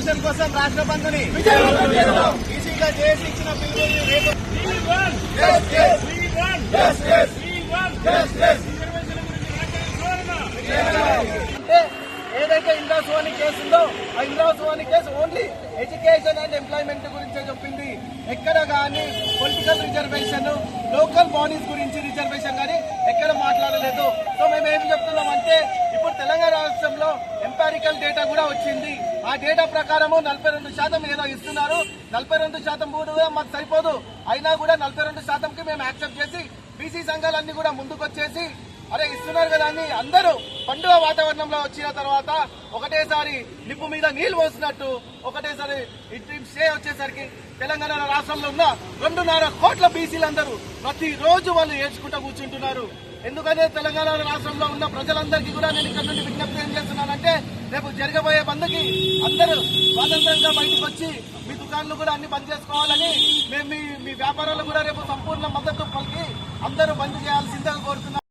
Reservation కోసం రాష్ట్ర బంధుని ఈసీగా చేసి ఇచ్చిన పిలుపుని రేపు ఏదైతే ఇంద్రా సోని కేసు ఉందో ఆ Indra Sawhney case only education and employment గురించే చెప్పింది. ఎక్కడ కానీ పొలిటికల్ రిజర్వేషన్ లోకల్ బాడీస్ గురించి రిజర్వేషన్ కానీ ఎక్కడ మాట్లాడలేదు సో మేము ఏం చెప్తున్నాం అంటే ఇప్పుడు తెలంగాణ రాష్ట్రంలో ఎంపారికల్ డేటా కూడా వచ్చింది. ఆ డేటా ప్రకారము నలభై రెండు శాతం ఏదో ఇస్తున్నారు. నలభై రెండు శాతం కూడా మాకు సరిపోదు. అయినా కూడా నలభై రెండు శాతంకి మేము యాక్సెప్ట్ చేసి బీసీ సంఘాలన్నీ కూడా ముందుకొచ్చేసి అరే ఇస్తున్నారు కదా అని అందరూ పండుగ వాతావరణంలో వచ్చిన తర్వాత ఒకటేసారి నిప్పు మీద నీళ్ళు పోసినట్టు ఒకటేసారి ఇటు స్టే వచ్చేసరికి తెలంగాణ రాష్ట్రంలో ఉన్న రెండున్నర కోట్ల బీసీలందరూ ప్రతి రోజు వాళ్ళు ఏడ్చుకుంటూ కూర్చుంటున్నారు. ఎందుకంటే తెలంగాణ రాష్ట్రంలో ఉన్న ప్రజలందరికీ కూడా నేను ఇక్కడ నుండి విజ్ఞప్తి ఏం చేస్తున్నానంటే రేపు జరగబోయే బంద్కి అందరూ స్వాతంత్రంగా బయటకు వచ్చి మీ దుకాణాలు కూడా అన్ని బంద్ చేసుకోవాలని మేము మీ మీ వ్యాపారాలు కూడా రేపు సంపూర్ణ మద్దతు పలికి అందరూ బంద్ చేయాల్సిందిగా కోరుతున్నాం.